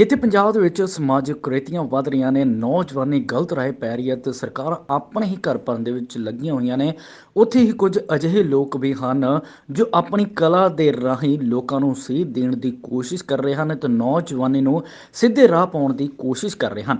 ਜਿੱਥੇ ਪੰਜਾਬ ਦੇ ਵਿੱਚ ਸਮਾਜਿਕ ਕੁਰੀਤੀਆਂ ਵੱਧ ਰਹੀਆਂ ਨੇ, ਨੌਜਵਾਨੀ ਗਲਤ ਰਾਹ ਪੈ ਰਹੀ ਹੈ ਤੇ ਸਰਕਾਰ ਆਪਣੇ ਹੀ ਘਰ ਭਰਨ ਦੇ ਵਿੱਚ ਲੱਗੀਆਂ ਹੋਈਆਂ ਨੇ। ਉੱਥੇ ਹੀ ਕੁਝ ਅਜਿਹੇ ਲੋਕ ਵੀ ਹਨ ਜੋ ਆਪਣੀ ਕਲਾ ਦੇ ਰਾਹੀਂ ਲੋਕਾਂ ਨੂੰ ਸੇਧ ਦੇਣ ਦੀ ਕੋਸ਼ਿਸ਼ ਕਰ ਰਹੇ ਹਨ ਤੇ ਨੌਜਵਾਨੀ ਨੂੰ ਸਿੱਧੇ ਰਾਹ ਪਾਉਣ ਦੀ ਕੋਸ਼ਿਸ਼ ਕਰ ਰਹੇ ਹਨ।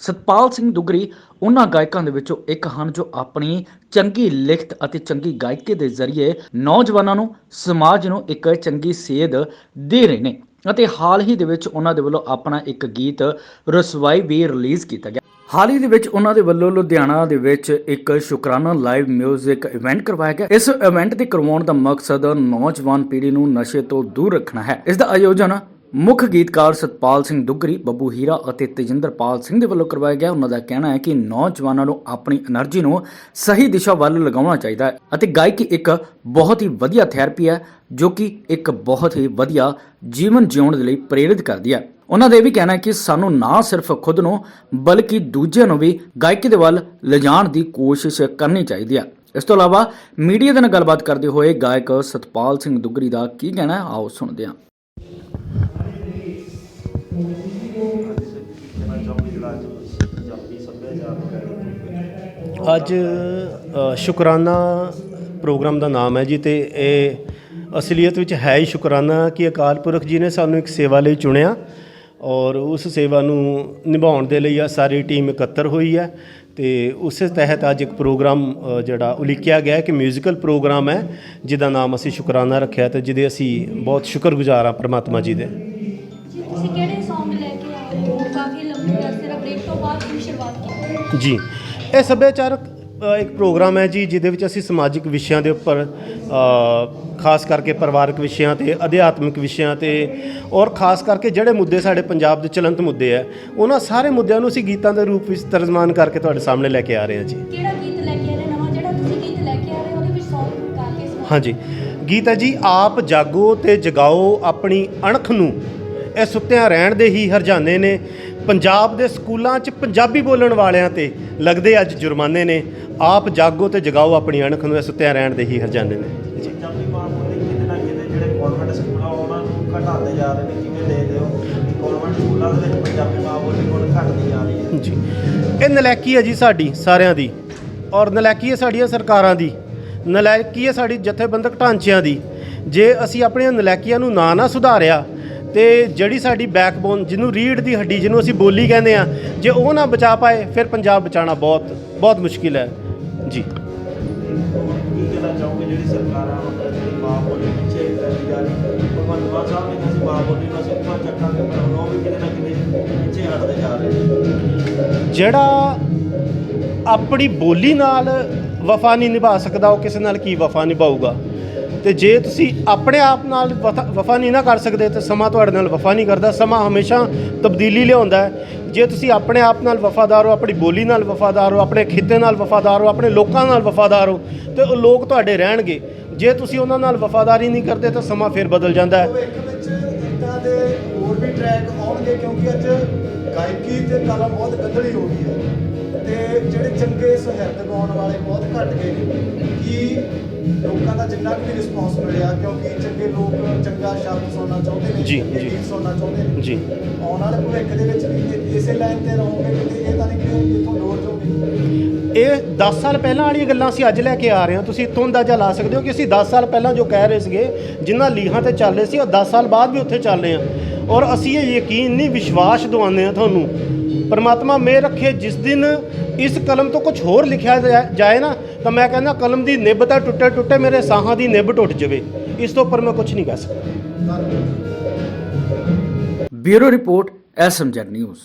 ਸਤਪਾਲ ਸਿੰਘ ਦੁਗਰੀ, ਉਹਨਾਂ ਗਾਇਕਾਂ ਦੇ ਵਿੱਚੋਂ ਇੱਕ ਹਨ ਜੋ ਆਪਣੀ ਚੰਗੀ ਲਿਖਤ ਅਤੇ ਚੰਗੀ ਗਾਇਕੀ ਦੇ ਜ਼ਰੀਏ ਨੌਜਵਾਨਾਂ ਨੂੰ, ਸਮਾਜ ਨੂੰ ਇੱਕ ਚੰਗੀ ਸੇਧ ਦੇ ਰਹੇ ਨੇ। ਅਤੇ ਹਾਲ ਹੀ ਦੇ ਵਿੱਚ ਉਹਨਾਂ ਦੇ ਵੱਲੋਂ ਆਪਣਾ ਇੱਕ ਗੀਤ ਰਸਵਾਈ ਵੀ ਰਿਲੀਜ਼ ਕੀਤਾ ਗਿਆ। ਹਾਲ ਹੀ ਦੇ ਵਿੱਚ ਉਹਨਾਂ ਦੇ ਵੱਲੋਂ ਲੁਧਿਆਣਾ ਦੇ ਵਿੱਚ ਇੱਕ ਸ਼ੁਕਰਾਨਾ ਲਾਈਵ 뮤직 ਇਵੈਂਟ ਕਰਵਾਇਆ ਗਿਆ। ਇਸ ਇਵੈਂਟ ਦੇ ਕਰਵਾਉਣ ਦਾ ਮਕਸਦ ਨੌਜਵਾਨ ਪੀੜ੍ਹੀ ਨੂੰ ਨਸ਼ੇ ਤੋਂ ਦੂਰ ਰੱਖਣਾ ਹੈ। ਇਸ ਦਾ ਆਯੋਜਨ ਮੁੱਖ ਗੀਤਕਾਰ ਸਤਪਾਲ ਸਿੰਘ ਦੁੱਗਰੀ ਬੱਬੂ ਹੀਰਾ ਅਤੇ ਤੇਜਿੰਦਰਪਾਲ ਸਿੰਘ ਦੇ ਵੱਲੋਂ ਕਰਵਾਇਆ ਗਿਆ ਉਹਨਾਂ ਦਾ ਕਹਿਣਾ ਹੈ ਕਿ ਨੌਜਵਾਨਾਂ ਨੂੰ ਆਪਣੀ એનર્ਜੀ ਨੂੰ ਸਹੀ ਦਿਸ਼ਾ ਵੱਲ ਲਗਾਉਣਾ ਚਾਹੀਦਾ ਹੈ ਅਤੇ ਗਾਇਕੀ ਇੱਕ ਬਹੁਤ ਹੀ ਵਧੀਆ ਥੈਰੇਪੀ ਹੈ, ਜੋ ਕਿ ਇੱਕ ਬਹੁਤ ਹੀ ਵਧੀਆ ਜੀਵਨ ਜਿਉਣ ਦੇ ਲਈ ਪ੍ਰੇਰਿਤ ਕਰਦੀ ਹੈ। ਉਹਨਾਂ ਦਾ ਇਹ ਵੀ ਕਹਿਣਾ ਹੈ ਕਿ ਸਾਨੂੰ ਨਾ ਸਿਰਫ ਖੁਦ ਨੂੰ, ਬਲਕਿ ਦੂਜਿਆਂ ਨੂੰ ਵੀ ਗਾਇਕੀ ਦੇ ਵੱਲ ਲਿਜਾਣ ਦੀ ਕੋਸ਼ਿਸ਼ ਕਰਨੀ ਚਾਹੀਦੀ ਹੈ। ਇਸ ਤੋਂ ਇਲਾਵਾ ਮੀਡੀਆ ਦੇ ਨਾਲ ਗੱਲਬਾਤ ਕਰਦੇ ਹੋਏ ਗਾਇਕ ਸਤਪਾਲ ਸਿੰਘ ਦੁੱਗਰੀ ਦਾ ਕੀ ਕਹਿਣਾ ਹੈ, ਆਓ ਸੁਣਦੇ ਹਾਂ। ਅੱਜ ਸ਼ੁਕਰਾਨਾ ਪ੍ਰੋਗਰਾਮ ਦਾ ਨਾਮ ਹੈ ਜੀ ਤੇ ਇਹ ਅਸਲੀਅਤ ਵਿੱਚ ਹੈ ਹੀ ਸ਼ੁਕਰਾਨਾ ਕਿ ਅਕਾਲ ਪੁਰਖ ਜੀ ਨੇ ਸਾਨੂੰ ਇੱਕ ਸੇਵਾ ਲਈ ਚੁਣਿਆ ਔਰ ਉਸ ਸੇਵਾ ਨੂੰ ਨਿਭਾਉਣ ਦੇ ਲਈ ਆ, ਸਾਰੀ ਟੀਮ ਇਕੱਤਰ ਹੋਈ ਹੈ ਤੇ ਉਸੇ ਤਹਿਤ ਅੱਜ ਇੱਕ ਪ੍ਰੋਗਰਾਮ ਜਿਹੜਾ ਉਲੀਕਿਆ ਗਿਆ ਕਿ ਮਿਊਜ਼ੀਕਲ ਪ੍ਰੋਗਰਾਮ ਹੈ, ਜਿਹਦਾ ਨਾਮ ਅਸੀਂ ਸ਼ੁਕਰਾਨਾ ਰੱਖਿਆ ਤੇ ਜਿਹਦੇ ਅਸੀਂ ਬਹੁਤ ਸ਼ੁਕਰਗੁਜ਼ਾਰ ਹਾਂ ਪ੍ਰਮਾਤਮਾ ਜੀ ਦੇ। ਤੁਸੀਂ ਕਿਹੜੇ Song ਲੈ ਕੇ ਆ ਰਹੇ ਹੋ ਕਾਫੀ ਲੰਬੇ ਅਰਸੇ ਦਾ ਬ੍ਰੇਕ ਤੋਂ ਬਾਅਦ ਤੁਸੀਂ ਸ਼ੁਰੂਆਤ ਕੀਤੀ। ਜੀ ਇਹ ਸੱਭਿਆਚਾਰਕ ਅ, ਇੱਕ ਪ੍ਰੋਗਰਾਮ ਹੈ ਜੀ ਜਿਹਦੇ ਵਿੱਚ ਅਸੀਂ ਸਮਾਜਿਕ ਵਿਸ਼ਿਆਂ ਦੇ ਉੱਪਰ ਅ, ਖਾਸ ਕਰਕੇ ਪਰਿਵਾਰਕ ਵਿਸ਼ਿਆਂ ਤੇ ਅਧਿਆਤਮਿਕ ਵਿਸ਼ਿਆਂ ਤੇ ਔਰ ਖਾਸ ਕਰਕੇ ਜਿਹੜੇ ਮੁੱਦੇ ਸਾਡੇ ਪੰਜਾਬ ਦੇ ਚਲੰਤ ਮੁੱਦੇ ਆ ਉਹਨਾਂ ਸਾਰੇ ਮੁੱਦਿਆਂ ਨੂੰ ਅਸੀਂ ਗੀਤਾਂ ਦੇ ਰੂਪ ਵਿੱਚ ਤਰਜਮਾਨ ਕਰਕੇ ਤੁਹਾਡੇ ਸਾਹਮਣੇ ਲੈ ਕੇ ਆ ਰਹੇ ਹਾਂ ਜੀ। ਕਿਹੜਾ ਗੀਤ ਲੈ ਕੇ ਆ ਰਹੇ ਨਵਾਂ ਜਿਹੜਾ ਤੁਸੀਂ ਗੀਤ ਲੈ ਕੇ ਆ ਰਹੇ ਹੋ ਉਹਦੇ ਵਿੱਚ Song ਗਾ ਕੇ ਸੁਣਾਓ। ਹਾਂਜੀ। ਗੀਤ ਹੈ ਜੀ ਆਪ ਜਾਗੋ ਤੇ ਜਗਾਓ ਆਪਣੀ ਅਣਖ ਨੂੰ। ਇਹ ਸੁੱਤਿਆਂ ਰਹਿਣ ਦੇ ਹੀ ਹਰਜਾਨੇ ਨੇ। ਪੰਜਾਬ ਦੇ ਸਕੂਲਾਂ 'ਚ ਪੰਜਾਬੀ ਬੋਲਣ ਵਾਲਿਆਂ ਤੇ ਲੱਗਦੇ ਅੱਜ ਜੁਰਮਾਨੇ ਨੇ। ਆਪ ਜਾਗੋ ਤੇ ਜਗਾਓ ਆਪਣੀ ਅਣਖ ਨੂੰ ਇਹ ਸੁੱਤਿਆਂ ਰਹਿਣ ਦੇ ਹੀ ਹਰਜਾਨੇ ਨੇ। ਜੀ। ਪੰਜਾਬੀ ਮਾਂ ਬੋਲੀ ਕਿਤੇ ਨਾ? ਕਿਤੇ ਜਿਹੜੇ ਕਨਵੈਂਟ ਸਕੂਲ ਆ ਉਹਨਾਂ ਨੂੰ ਘਟਾਉਂਦੇ ਜਾ ਰਹੇ ਨੇ। ਕਿਵੇਂ ਦੇਖਦੇ ਹੋ? ਕਨਵੈਂਟ ਸਕੂਲਾਂ ਦੇ ਵਿੱਚ ਪੰਜਾਬੀ ਮਾਂ ਬੋਲੀ ਹੁਣ ਘਟਦੀ ਜਾ ਰਹੀ ਹੈ। ਜੀ। ਇਹ ਨਲਾਇਕੀ ਹੈ ਜੀ ਸਾਡੀ ਸਾਰਿਆਂ ਦੀ। ਔਰ ਨਲਾਇਕੀ ਹੈ ਸਾਡੀਆਂ ਸਰਕਾਰਾਂ ਦੀ। ਨਲਾਇਕੀ ਹੈ ਸਾਡੀ ਜਥੇਬੰਦਕ ਢਾਂਚਿਆਂ ਦੀ। ਜੇ ਅਸੀਂ ਆਪਣੀਆਂ ਨਲਾਇਕੀਆਂ ਨੂੰ ਨਾ ਨਾ ਸੁਧਾਰਿਆ ਤੇ ਜਿਹੜੀ ਸਾਡੀ ਬੈਕਬੋਨ ਜਿਹਨੂੰ ਰੀੜ ਦੀ ਹੱਡੀ ਜਿਹਨੂੰ ਅਸੀਂ ਬੋਲੀ ਕਹਿੰਦੇ ਆ ਜੇ ਉਹ ਨਾ ਬਚਾ ਪਾਏ ਫਿਰ ਪੰਜਾਬ ਬਚਾਉਣਾ ਬਹੁਤ ਬਹੁਤ ਮੁਸ਼ਕਿਲ ਹੈ। ਜੀ। ਕੀ ਕਹਿਣਾ ਚਾਹੋਗੇ ਜਿਹੜੀ ਸਰਕਾਰਾਂ ਹੁਣ ਜਿਹੜੀ ਮਾਂ ਬੋਲੀ ਪਿੱਛੇ ਕਰਦੀ ਜਾ ਰਹੀ? ਭਗਵੰਤ ਮਾਨ ਸਾਹਿਬ ਨੇ ਕਿਹਾ ਸੀ ਮਾਂ ਬੋਲੀ ਨੂੰ ਅਸੀਂ ਉੱਪਰ ਚੱਕਾਂਗੇ ਪਰ ਹੁਣ ਉਹ ਵੀ ਕਿਤੇ ਨਾ ਕਿਤੇ ਪਿੱਛੇ ਹਟਦੇ ਜਾ ਰਹੇ ਨੇ। ਜਿਹੜਾ ਆਪਣੀ ਬੋਲੀ ਨਾਲ ਵਫਾ ਨਹੀਂ ਨਿਭਾ ਸਕਦਾ ਉਹ ਕਿਸੇ ਨਾਲ ਕੀ ਵਫਾ ਨਿਭਾਊਗਾ? ਤੇ ਜੇ ਤੁਸੀਂ ਆਪਣੇ ਆਪ ਨਾਲ ਵਫਾ- ਵਫਾ ਨਹੀਂ ਨਾ ਕਰ ਸਕਦੇ ਤੇ ਸਮਾਂ ਤੁਹਾਡੇ ਨਾਲ ਵਫਾ ਨਹੀਂ ਕਰਦਾ, ਸਮਾਂ ਹਮੇਸ਼ਾ ਤਬਦੀਲੀ ਲਿਆਉਂਦਾ ਹੈ। ਜੇ ਤੁਸੀਂ ਆਪਣੇ ਆਪ ਨਾਲ ਵਫਾਦਾਰ ਹੋ, ਆਪਣੀ ਬੋਲੀ ਨਾਲ ਵਫਾਦਾਰ ਹੋ, ਆਪਣੇ ਖਿੱਤੇ ਨਾਲ ਵਫਾਦਾਰ ਹੋ, ਆਪਣੇ ਲੋਕਾਂ ਨਾਲ ਵਫਾਦਾਰ ਹੋ, ਤੇ ਉਹ ਲੋਕ ਤੁਹਾਡੇ ਰਹਿਣਗੇ। ਜੇ ਤੁਸੀਂ ਉਹਨਾਂ ਨਾਲ ਵਫਾਦਾਰੀ ਨਹੀਂ ਕਰਦੇ ਤਾਂ ਸਮਾਂ ਫਿਰ ਬਦਲ ਜਾਂਦਾ ਹੈ। ਹੋਰ ਵੀ ਟਰੈਕ ਆਉਣਗੇ ਕਿਉਂਕਿ ਅੱਜ ਗਾਇਕੀ ਤੇ ਕਲਾ ਬਹੁਤ ਗੰਦਲੀ ਹੋ ਗਈ ਹੈ। ਤੇ ਜਿਹੜੇ ਚੰਗੇ ਸੁਹਿਰਦ ਗਾਉਣ ਵਾਲੇ ਬਹੁਤ ਘਟ ਗਏ ਨੇ। ਲੋਕਾਂ ਦਾ ਜਿੰਨਾ ਵੀ ਰਿਸਪੌਂਸ ਮਿਲਿਆ ਕਿਉਂਕਿ ਚੰਗੇ ਲੋਕ ਚੰਗਾ ਸ਼ਬਦ ਸੁਣਨਾ ਚਾਹੁੰਦੇ ਨੇ ਜੀ, ਚੰਗੇ ਜੀ। ਗੀਤ ਸੁਣਨਾ ਚਾਹੁੰਦੇ ਨੇ। ਜੀ। ਆਉਣ ਵਾਲੇ ਭਵਿੱਖ ਦੇ ਵਿੱਚ ਵੀ ਇਹ- ਇਸੇ ਲਾਈਨ ਤੇ ਰਹੋਗੇ ਕਿਤੇ ਇਹ ਤਾਂ ਨਹੀਂ ਕਿ ਇੱਥੋਂ ਲੋੜ ਜਾਓਗੇ ਇਹ 10 ਸਾਲ ਪਹਿਲਾਂ ਵਾਲੀਆਂ ਗੱਲਾਂ ਅਸੀਂ ਅੱਜ ਲੈ ਕੇ ਆ ਰਹੇ ਹਾਂ। ਤੁਸੀਂ ਇੱਥੋਂ ਅੰਦਾਜ਼ਾ ਲਾ ਸਕਦੇ ਹੋ ਕਿ ਅਸੀਂ 10 ਸਾਲ ਪਹਿਲਾਂ ਜੋ ਕਹਿ ਰਹੇ ਸੀਗੇ ਜਿਨ੍ਹਾਂ ਲੀਹਾਂ ਤੇ ਚੱਲ ਰਹੇ ਸੀ ਉਹ 10 ਸਾਲ ਬਾਅਦ ਵੀ ਉੱਥੇ ਚੱਲ ਰਹੇ ਹਾਂ। ਔਰ ਅਸੀਂ ਇਹ ਯਕੀਨ ਨਹੀਂ ਵਿਸ਼ਵਾਸ ਦਿਵਾਉਂਦੇ ਹਾਂ ਤੁਹਾਨੂੰ। ਪਰਮਾਤਮਾ ਮੇਰ ਰੱਖੇ ਜਿਸ ਦਿਨ ਇਸ ਕਲਮ ਤੋਂ ਕੁਝ ਹੋਰ ਲਿਖਿਆ ਜਾ- ਜਾਏ ਨਾ, ਤਾਂ ਮੈਂ ਕਹਿੰਦਾ ਕਲਮ ਦੀ ਨਿੱਬ ਤਾਂ ਟੁੱਟੇ ਟੁੱਟੇ ਮੇਰੇ ਸਾਹਾਂ ਦੀ ਨਿੱਬ ਟੁੱਟ ਜਾਵੇ। ਇਸ ਤੋਂ ਉੱਪਰ ਮੈਂ ਕੁਝ ਨਹੀਂ ਕਹਿ ਸਕਦਾ। Bureau report, SMZ news.